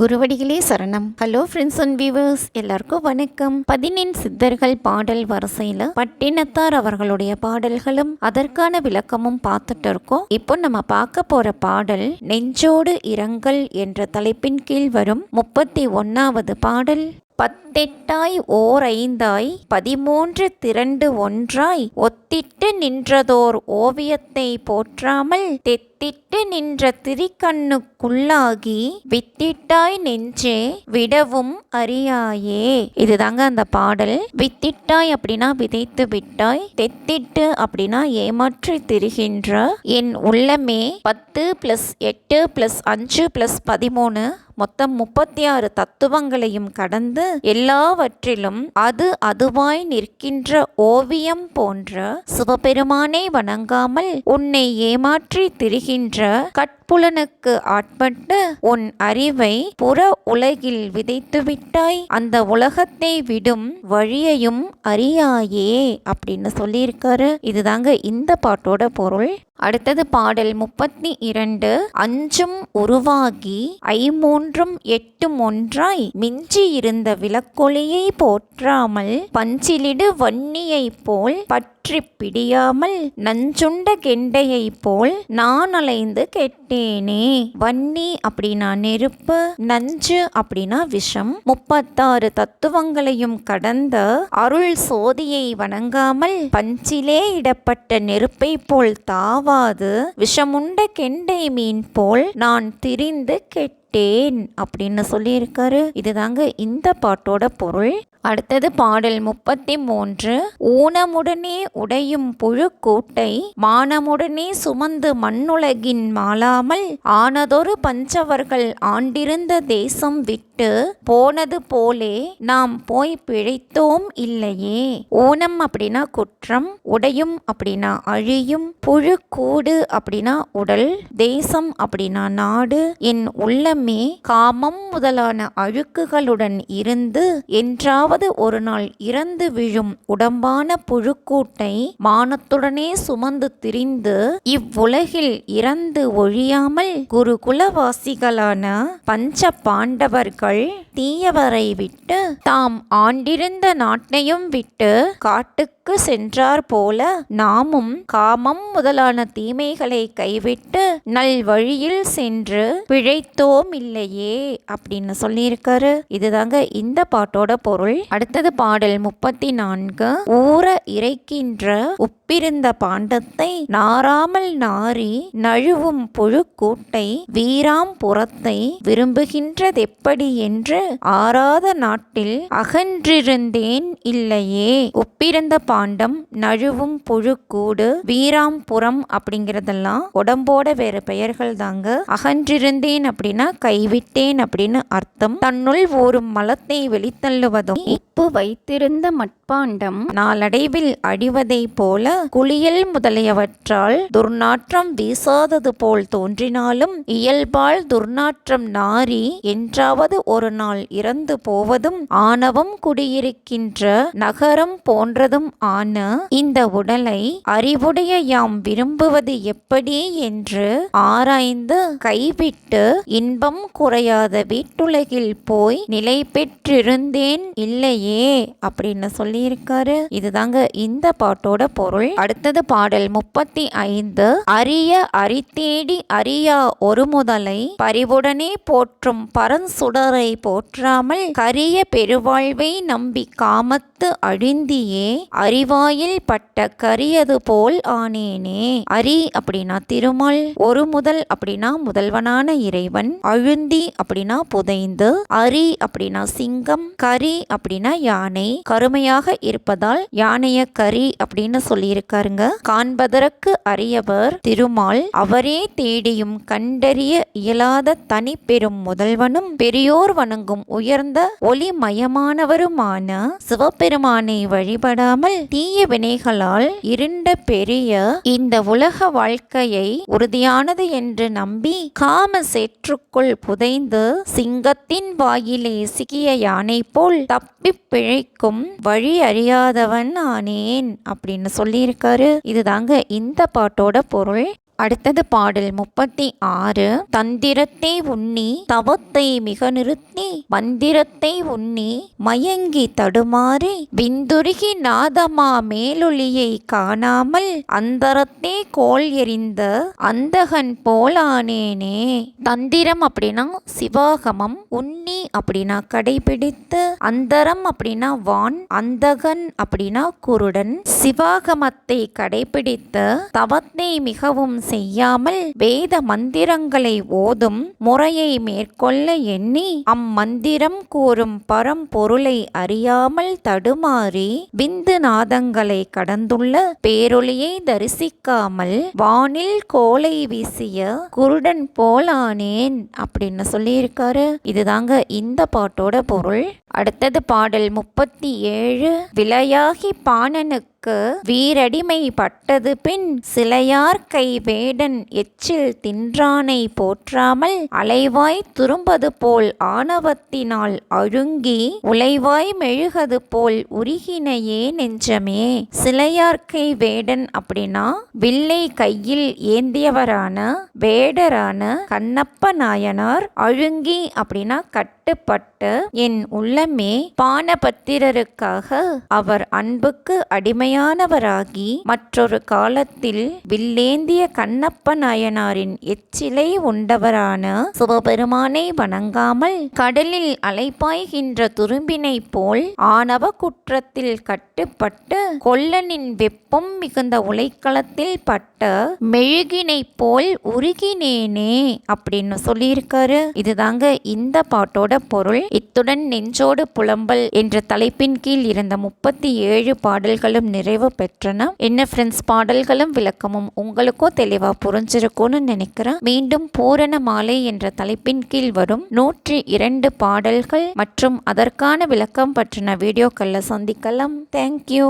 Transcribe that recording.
குருவடிகளே சரணம். Hello friends and viewers எல்லாருக்கும் வணக்கம். பதினெண் சித்தர்கள் பாடல் வரிசையில் பட்டினத்தார் அவர்களுடைய பாடல்களும் அதற்கான விளக்கமும் பார்த்துட்டு இருக்கோம். இப்போ நம்ம பார்க்க போற பாடல் நெஞ்சோடு இரங்கல் என்ற தலைப்பின் கீழ் வரும் முப்பத்தி ஒன்னாவது பாடல். பத்தெட்டாய் ஓர் ஐந்தாய் பதிமூன்று திரண்டு ஒன்றாய் ஒத்திட்டு நின்றதோர் ஓவியத்தை போற்றாமல் தெத்திட்டு நின்ற திரிக்கண்ணுக்குள்ளாகி வித்திட்டாய் நெஞ்சே விடவும் அறியாயே. இதுதாங்க அந்த பாடல். வித்திட்டாய் அப்படின்னா விதைத்து விட்டாய் தெத்திட்டு அப்படின்னா ஏமாற்றி திரிகின்ற. என் உள்ளமே பத்து பிளஸ் எட்டு பிளஸ் அஞ்சு பிளஸ் பதிமூணு மொத்தம் முப்பத்தி ஆறு தத்துவங்களையும் கடந்து எல்லாவற்றிலும் அது அதுவாய் நிற்கின்ற ஓவியம் போன்ற சிவபெருமானை வணங்காமல் உன்னை ஏமாற்றி திரிகின்ற கட்புலனுக்கு ஆட்பட்டு உன் அறிவை புற உலகில் விதைத்து விட்டாய் அந்த உலகத்தை விடும் வழியையும் அறியாயே அப்படின்னு சொல்லியிருக்காரு. இதுதாங்க இந்த பாட்டோட பொருள். அடுத்தது பாடல் முப்பத்தி இரண்டு அஞ்சும் உருவாகி ஐமூன் மூன்றும் எட்டும் ஒன்றாய் மிஞ்சி இருந்த விளக்கொளியை போற்றாமல் பஞ்சிலிடு வன்னியைப் போல் பற்றி பிடியாமல் நஞ்சுண்ட கெண்டையைப் போல் நான் அலைந்து கெட்டேனே. வன்னி அப்படின்னா நெருப்பு நஞ்சு அப்படின்னா விஷம். முப்பத்தாறு தத்துவங்களையும் கடந்த அருள் சோதியை வணங்காமல் பஞ்சிலே இடப்பட்ட நெருப்பை போல் தாவாது விஷமுண்ட கெண்டை மீன் போல் நான் திரிந்து கெட்டேன் அப்படின்னு சொல்லியிருக்காரு. இதுதாங்க இந்த பாட்டோட பொருள். அடுத்தது பாடல் முப்பத்தி மூன்று ஊனமுடனே உடையும் புழுக்கூட்டை மானமுடனே சுமந்து மண்ணுலகின் மாளாமல் ஆனதொரு பஞ்சவர்கள் ஆண்டிருந்த தேசம் விட்டு போனது போலே நாம் போய் பிழைத்தோம் இல்லையே. ஊனம் அப்படின்னா குற்றம் உடையும் அப்படின்னா அழியும் புழுக்கூடு அப்படின்னா உடல் தேசம் அப்படின்னா நாடு என் உள்ளமே காமம் முதலான அழுக்குகளுடன் இருந்து என்றாவது ஒரு நாள் இறந்து விழும் உடம்பான புழுக்கூட்டை மானத்துடனே சுமந்து திரிந்து இவ்வுலகில் இறந்து ஒழியாமல் குருகுலவாசிகளான பஞ்ச பாண்டவர்கள் தீயவரை விட்டு தாம் ஆண்டிருந்த நாட்டையும் விட்டு காட்டுக்கு சென்றார் போல நாமும் காமம் முதலான தீமைகளை கைவிட்டு நல் வழியில் சென்று பிழைத்தோம் இல்லையே அப்படின்னு சொல்லியிருக்காரு. இதுதாங்க இந்த பாட்டோட பொருள். அடுத்தது பாடல் முப்பத்தி நான்கு. ஊற இறைக்கின்ற ஒப்பிருந்த பாண்டத்தை நாராமல் நாரி நழுவும் புழுக்கூட்டை வீராம் புறத்தை விரும்புகின்றதெப்படி என்று ஆறாத நாட்டில் அகன்றிருந்தேன் இல்லையே. ஒப்பிருந்த பாண்டம் நழுவும் புழுக்கூடு வீராம்புறம் அப்படிங்கிறதெல்லாம் உடம்போட வேறு பெயர்கள் தாங்க. அகன்றிருந்தேன் அப்படின்னா கைவிட்டேன் அப்படின்னு அர்த்தம். தன்னுள் ஒரு மலத்தை வெளித்தள்ளுவதும் உப்பு வைத்திருந்த மட்பாண்டம் நாளடைவில் அடிவதை போல குளியல் முதலியவற்றால் துர்நாற்றம் வீசாதது போல் தோன்றினாலும் இயல்பால் துர்நாற்றம் நாரி என்றாவது ஒரு நாள் இறந்து போவதும் ஆணவம் குடியிருக்கின்ற நகரம் போன்றதும் ஆன இந்த உடலை அறிவுடைய யாம் விரும்புவது எப்படி என்று ஆராய்ந்து கைவிட்டு இன்பம் குறையாத வீட்டுலகில் போய் நிலை பெற்றிருந்தேன் இல்லையே அப்படின்னு சொல்லியிருக்காரு. இதுதாங்க இந்த பாட்டோட பொருள். அடுத்தது பாடல் முப்பத்தி ஐந்து அரிய அரித்தேடி அரியா ஒரு முதலை பரிவுடனே போற்றும் பரன்சுடரை போற்றாமல் கரிய பெருவாழ்வை நம்பி காமத்து அழிந்தியே அறிவாயில் பட்ட கரியது போல் ஆனேனே. அரி அப்படின்னா திருமால் ஒரு முதல் அப்படின்னா முதல்வனான இறைவன் அழுந்தி அப்படின்னா புதைந்து அரி அப்படின்னா சிங்கம் கரி அப்படின்னா யானை கருமையாக இருப்பதால் யானைய கரி அப்படின்னு சொல்லியிருக்காருங்க. காண்பதற்கு அரியவர் திருமால் அவரே தேடியும் கண்டறிய இயலாத தனி பெரும் முதல்வனும் பெரியோர் வணங்கும் உயர்ந்த ஒளிமயமானவருமான சிவபெருமானை வழிபடாமல் தீய வினைகளால் இருண்ட பெரிய இந்த உலக வாழ்க்கையை உறுதியானது என்று நம்பி காம சேற்றுக்குள் புதைந்து சிங்கத்தின் வாயிலே சிக்கிய யானை போல் தப்பி பிழைக்கும் வழி அறியாதவன் ஆனேன் அப்படின்னு பண்ணியிருக்காரு இதுதாங்க இந்த பாட்டோட பொருள். அடுத்தது பாடல் முப்பத்தி ஆறு. தந்திரத்தை உண்ணி தவத்தை மிக நிறுத்தி மந்திரத்தை உண்ணி மயங்கி தடுமாறி விந்துருகி நாதமா மேலொளியை காணாமல் அந்தரத்தே கோல் எறிந்த அந்தகன் போலானேனே. தந்திரம் அப்படின்னா சிவாகமம் உண்ணி அப்படின்னா கடைபிடித்து அந்தரம் அப்படின்னா வான் அந்தகன் அப்படின்னா குருடன். சிவாகமத்தை கடைபிடித்து தவத்தை மிகவும் செய்யாமல் வேத மந்திரங்களை ஓதும் முறையை மேற்கொள்ள எண்ணி அம்மந்திரம் கூறும் பரம்பொருளை அறியாமல் தடுமாறி விந்து நாதங்களை கடந்துள்ள பேரொளியை தரிசிக்காமல் வானில் கோலை வீசிய குருடன் போலானேன் அப்படின்னு சொல்லியிருக்காரு. இதுதாங்க இந்த பாட்டோட பொருள். அடுத்தது பாடல் முப்பத்தி ஏழு விலையாகி பாணனுக்கு வீரடிமை பட்டது பின் சிலையார் கை வேடன் எச்சில் தின்றானை போற்றாமல் அலைவாய் துரும்பது போல் ஆணவத்தினால் அழுங்கி உலைவாய் மெழுகது போல் உருகினையே நெஞ்சமே. சிலையார்க்கை வேடன் அப்படின்னா வில்லை கையில் ஏந்தியவரான வேடரான கண்ணப்ப நாயனார் அழுங்கி அப்படின்னா கட்டுப்பட்டு என் உள்ளமே பானபத்திரருக்காக அவர் அன்புக்கு அடிமை உண்மையானவராகி மற்றொரு காலத்தில் வில்லேந்திய கண்ணப்ப நாயனாரின் எச்சிலை உண்டவரான சிவபெருமானை வணங்காமல் கடலில் அலைப்பாய்கின்ற துரும்பினை போல் ஆணவ குற்றத்தில் கட்டுப்பட்டு கொல்லனின் வெப்பம் மிகுந்த உலைக்களத்தில் பட்ட மெழுகினை போல் உருகினேனே அப்படின்னு சொல்லியிருக்காரு. இதுதாங்க இந்த பாட்டோட பொருள். இத்துடன் நெஞ்சோடு புலம்பல் என்ற தலைப்பின் கீழ் இருந்த முப்பத்தி ஏழு பாடல்களும் நிறைவு பெற்றன. என்ன ஃப்ரெண்ட்ஸ் பாடல்களும் விளக்கமும் உங்களுக்கும் தெளிவா புரிஞ்சிருக்கும்னு நினைக்கிறேன். மீண்டும் பூரண மாலை என்ற தலைப்பின் கீழ் வரும் நூற்றி இரண்டு பாடல்கள் மற்றும் அதற்கான விளக்கம் பற்றின வீடியோக்களில் சந்திக்கலாம். தேங்க்யூ